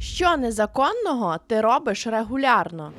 Що незаконного ти робиш регулярно?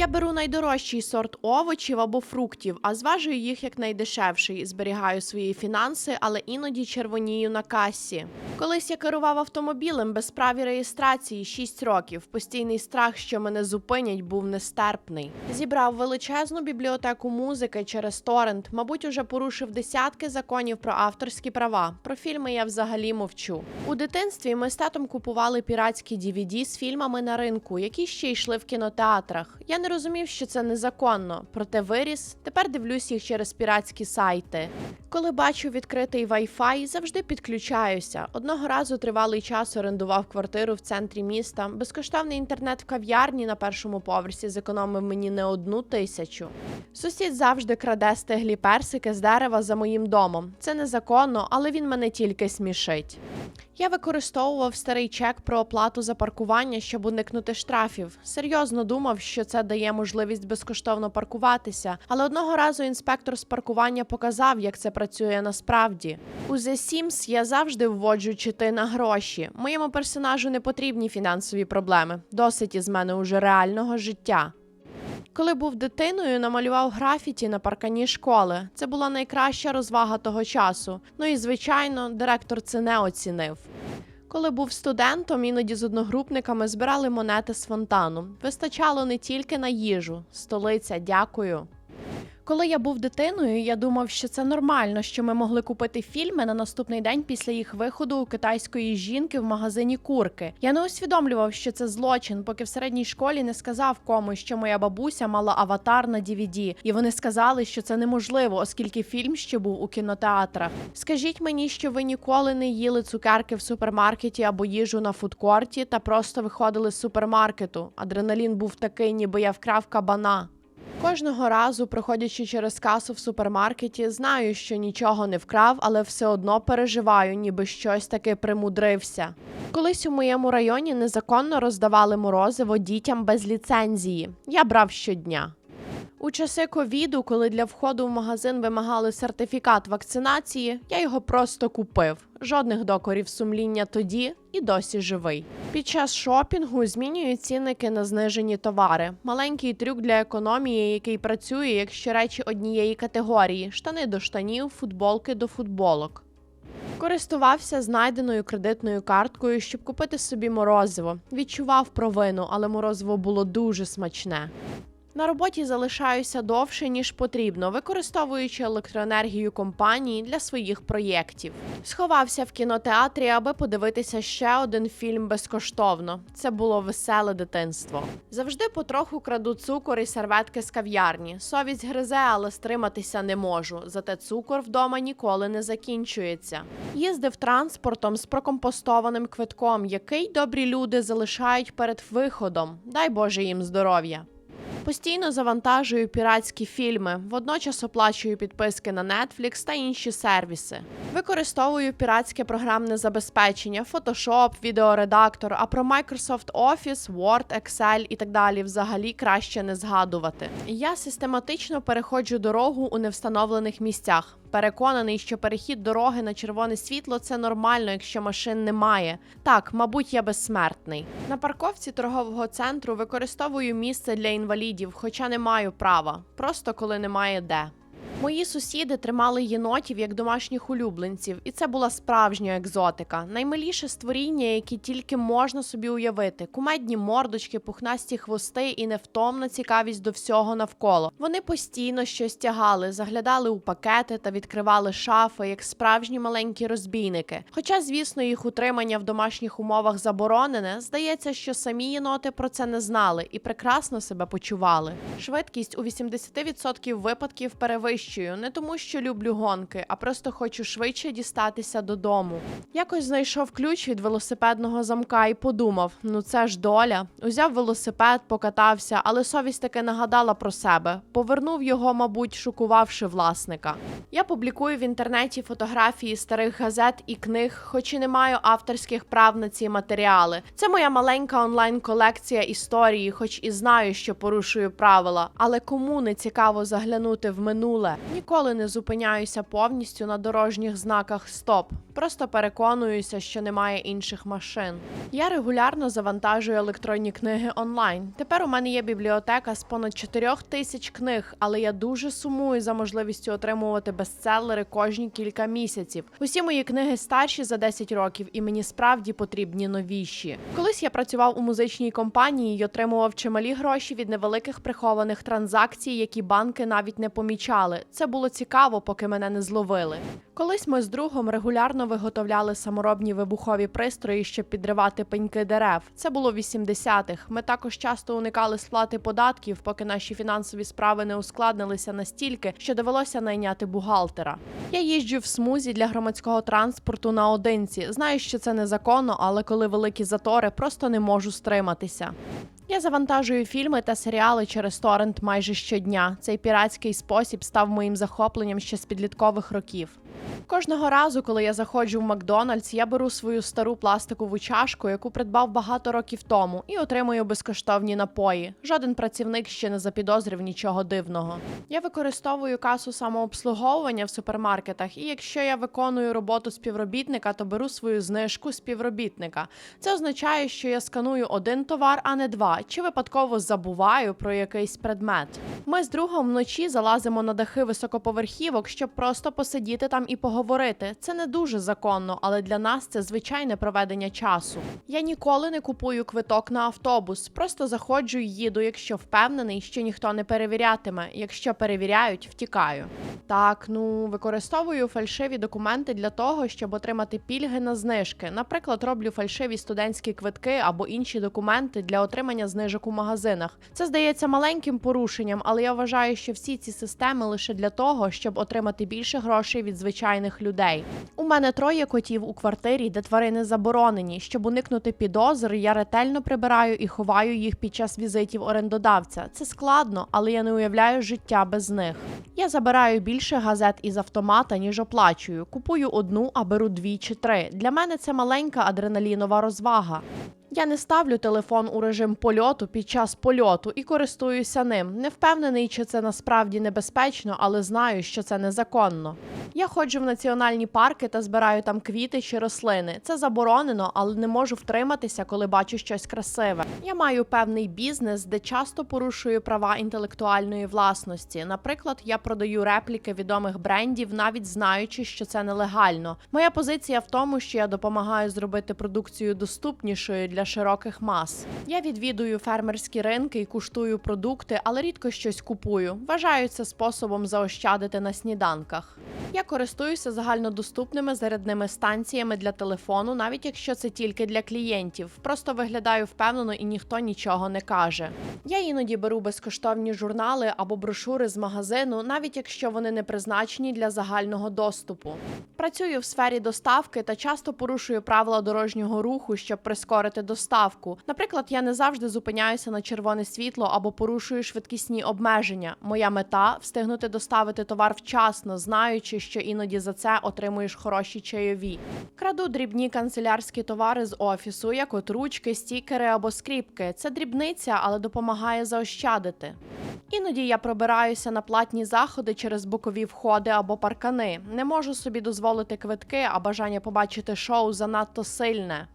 Я беру найдорожчий сорт овочів або фруктів, а зважую їх як найдешевший. Зберігаю свої фінанси, але іноді червонію на касі. Колись я керував автомобілем без прав і реєстрації 6 років. Постійний страх, що мене зупинять, був нестерпний. Зібрав величезну бібліотеку музики через торрент. Мабуть, уже порушив десятки законів про авторські права. Про фільми я взагалі мовчу. У дитинстві ми з татом купували піратські DVD з фільмами на ринку, які ще йшли в кінотеатрах. Я не розумів, що це незаконно, проте виріс. Тепер дивлюсь їх через піратські сайти. Коли бачу відкритий Wi-Fi, завжди підключаюся. Одного разу тривалий час орендував квартиру в центрі міста. Безкоштовний інтернет в кав'ярні на першому поверсі зекономив мені не одну тисячу. Сусід завжди краде стиглі персики з дерева за моїм домом. Це незаконно, але він мене тільки смішить. Я використовував старий чек про оплату за паркування, щоб уникнути штрафів. Серйозно думав, що це дає можливість безкоштовно паркуватися. Але одного разу інспектор з паркування показав, як це працює насправді. У The Sims я завжди вводжу чити на гроші. Моєму персонажу не потрібні фінансові проблеми. Досить із мене уже реального життя. Коли був дитиною, намалював графіті на паркані школи. Це була найкраща розвага того часу. Ну і звичайно, директор це не оцінив. Коли був студентом, іноді з одногрупниками збирали монети з фонтану. Вистачало не тільки на їжу. Столиця, дякую. Коли я був дитиною, я думав, що це нормально, що ми могли купити фільми на наступний день після їх виходу у китайської жінки в магазині курки. Я не усвідомлював, що це злочин, поки в середній школі не сказав комусь, що моя бабуся мала аватар на DVD. і вони сказали, що це неможливо, оскільки фільм ще був у кінотеатрах. Скажіть мені, що ви ніколи не їли цукерки в супермаркеті або їжу на фудкорті та просто виходили з супермаркету. Адреналін був такий, ніби я вкрав кабана. Кожного разу, проходячи через касу в супермаркеті, знаю, що нічого не вкрав, але все одно переживаю, ніби щось таки примудрився. Колись у моєму районі незаконно роздавали морозиво дітям без ліцензії. Я брав щодня. У часи ковіду, коли для входу в магазин вимагали сертифікат вакцинації, я його просто купив. Жодних докорів сумління тоді і досі живий. Під час шопінгу змінюю цінники на знижені товари. Маленький трюк для економії, який працює, якщо речі однієї категорії: штани до штанів, футболки до футболок. Користувався знайденою кредитною карткою, щоб купити собі морозиво. Відчував провину, але морозиво було дуже смачне. На роботі залишаюся довше ніж потрібно, використовуючи електроенергію компанії для своїх проєктів. Сховався в кінотеатрі, аби подивитися ще один фільм безкоштовно. Це було веселе дитинство. Завжди потроху краду цукор і серветки з кав'ярні. Совість гризе, але стриматися не можу. Зате цукор вдома ніколи не закінчується. Їздив транспортом з прокомпостованим квитком, який добрі люди залишають перед виходом. Дай Боже їм здоров'я. Постійно завантажую піратські фільми, водночас оплачую підписки на Netflix та інші сервіси. Використовую піратське програмне забезпечення, Photoshop, відеоредактор, а про Microsoft Office, Word, Excel і так далі взагалі краще не згадувати. Я систематично переходжу дорогу у невстановлених місцях. Переконаний, що перехід дороги на червоне світло це нормально, якщо машин немає. Так, мабуть, я безсмертний. На парковці торгового центру використовую місце для інвалідів, хоча не маю права, просто коли немає де. Мої сусіди тримали єнотів як домашніх улюбленців, і це була справжня екзотика. Наймиліше створіння, які тільки можна собі уявити: кумедні мордочки, пухнасті хвости і невтомна цікавість до всього навколо. Вони постійно щось тягали, заглядали у пакети та відкривали шафи, як справжні маленькі розбійники. Хоча, звісно, їх утримання в домашніх умовах заборонене, здається, що самі єноти про це не знали і прекрасно себе почували. Швидкість у 80% випадків перевищує не тому, що люблю гонки, а просто хочу швидше дістатися додому. Якось знайшов ключ від велосипедного замка і подумав: ну це ж доля. Узяв велосипед, покатався, але совість таки нагадала про себе. Повернув його, мабуть, шокувавши власника. Я публікую в інтернеті фотографії старих газет і книг, хоч і не маю авторських прав на ці матеріали. Це моя маленька онлайн-колекція історії, хоч і знаю, що порушую правила. Але кому не цікаво заглянути в минуле? Але ніколи не зупиняюся повністю на дорожніх знаках стоп. Просто переконуюся, що немає інших машин. Я регулярно завантажую електронні книги онлайн. Тепер у мене є бібліотека з понад 4 тисяч книг, але я дуже сумую за можливістю отримувати бестселери кожні кілька місяців. Усі мої книги старші за 10 років, і мені справді потрібні новіші. Колись я працював у музичній компанії і отримував чималі гроші від невеликих прихованих транзакцій, які банки навіть не помічали. Це було цікаво, поки мене не зловили. Колись ми з другом регулярно виготовляли саморобні вибухові пристрої, щоб підривати пеньки дерев. Це було 80-х. Ми також часто уникали сплати податків, поки наші фінансові справи не ускладнилися настільки, що довелося найняти бухгалтера. Я їжджу в смузі для громадського транспорту наодинці. Знаю, що це незаконно, але коли великі затори, просто не можу стриматися. Я завантажую фільми та серіали через торрент майже щодня. Цей піратський спосіб став моїм захопленням ще з підліткових років. Кожного разу, коли я заходжу в Макдональдс, я беру свою стару пластикову чашку, яку придбав багато років тому, і отримую безкоштовні напої. Жоден працівник ще не запідозрив нічого дивного. Я використовую касу самообслуговування в супермаркетах, і якщо я виконую роботу співробітника, то беру свою знижку співробітника. Це означає, що я сканую один товар, а не два, чи випадково забуваю про якийсь предмет. Ми з другом вночі залазимо на дахи високоповерхівок, щоб просто посидіти там і поговорити. Це не дуже законно, але для нас це звичайне проведення часу. Я ніколи не купую квиток на автобус, просто заходжу і їду, якщо впевнений, що ніхто не перевірятиме. Якщо перевіряють, втікаю. Так, ну використовую фальшиві документи для того, щоб отримати пільги на знижки. Наприклад, роблю фальшиві студентські квитки або інші документи для отримання знижок у магазинах. Це здається маленьким порушенням, але я вважаю, що всі ці системи лише для того, щоб отримати більше грошей від звичайних людей. У мене троє котів у квартирі, де тварини заборонені. Щоб уникнути підозр, я ретельно прибираю і ховаю їх під час візитів орендодавця. Це складно, але я не уявляю життя без них. Я забираю більше газет із автомата, ніж оплачую. Купую одну, а беру дві чи три. Для мене це маленька адреналінова розвага. Я не ставлю телефон у режим польоту під час польоту і користуюся ним. Не впевнений, чи це насправді небезпечно, але знаю, що це незаконно. Я ходжу в національні парки та збираю там квіти чи рослини. Це заборонено, але не можу втриматися, коли бачу щось красиве. Я маю певний бізнес, де часто порушую права інтелектуальної власності. Наприклад, я продаю репліки відомих брендів, навіть знаючи, що це нелегально. Моя позиція в тому, що я допомагаю зробити продукцію доступнішою для широких мас. Я відвідую фермерські ринки і куштую продукти, але рідко щось купую. Вважаю це способом заощадити на сніданках. Я користуюся загальнодоступними зарядними станціями для телефону, навіть якщо це тільки для клієнтів. Просто виглядаю впевнено і ніхто нічого не каже. Я іноді беру безкоштовні журнали або брошури з магазину, навіть якщо вони не призначені для загального доступу. Працюю в сфері доставки та часто порушую правила дорожнього руху, щоб прискорити доставку. Наприклад, я не завжди зупиняюся на червоне світло або порушую швидкісні обмеження. Моя мета встигнути доставити товар вчасно, знаючи, що іноді за це отримуєш хороші чайові. Краду дрібні канцелярські товари з офісу, як от ручки, стікери або скріпки. Це дрібниця, але допомагає заощадити. Іноді я пробираюся на платні заходи через бокові входи або паркани. Не можу собі дозволити квитки, а бажання побачити шоу занадто сильне.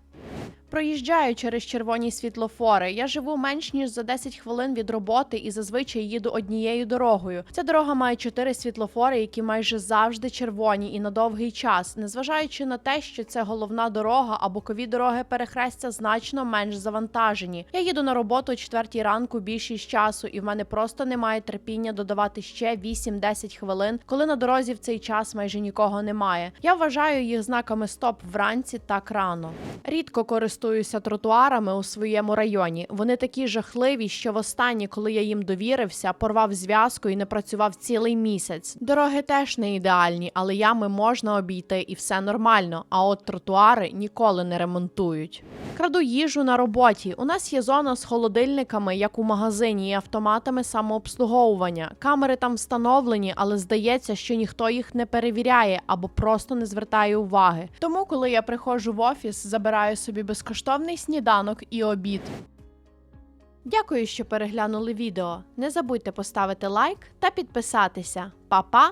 Проїжджаю через червоні світлофори. Я живу менш ніж за 10 хвилин від роботи і зазвичай їду однією дорогою. Ця дорога має чотири світлофори, які майже завжди червоні і на довгий час, незважаючи на те, що це головна дорога, а бокові дороги перехрестя значно менш завантажені. Я їду на роботу о 4 ранку більшість часу, і в мене просто немає терпіння додавати ще 8-10 хвилин, коли на дорозі в цей час майже нікого немає. Я вважаю їх знаками стоп вранці так рано. Рідко користуюся тротуарами у своєму районі. Вони такі жахливі, що востаннє, коли я їм довірився, порвав зв'язку і не працював цілий місяць. Дороги теж не ідеальні, але ями можна обійти і все нормально. А от тротуари ніколи не ремонтують. Краду їжу на роботі. У нас є зона з холодильниками, як у магазині, і автоматами самообслуговування. Камери там встановлені, але здається, що ніхто їх не перевіряє або просто не звертає уваги. Тому, коли я приходжу в офіс, забираю собі безкоштовний сніданок і обід. Дякую, що переглянули відео. Не забудьте поставити лайк та підписатися. Па-па!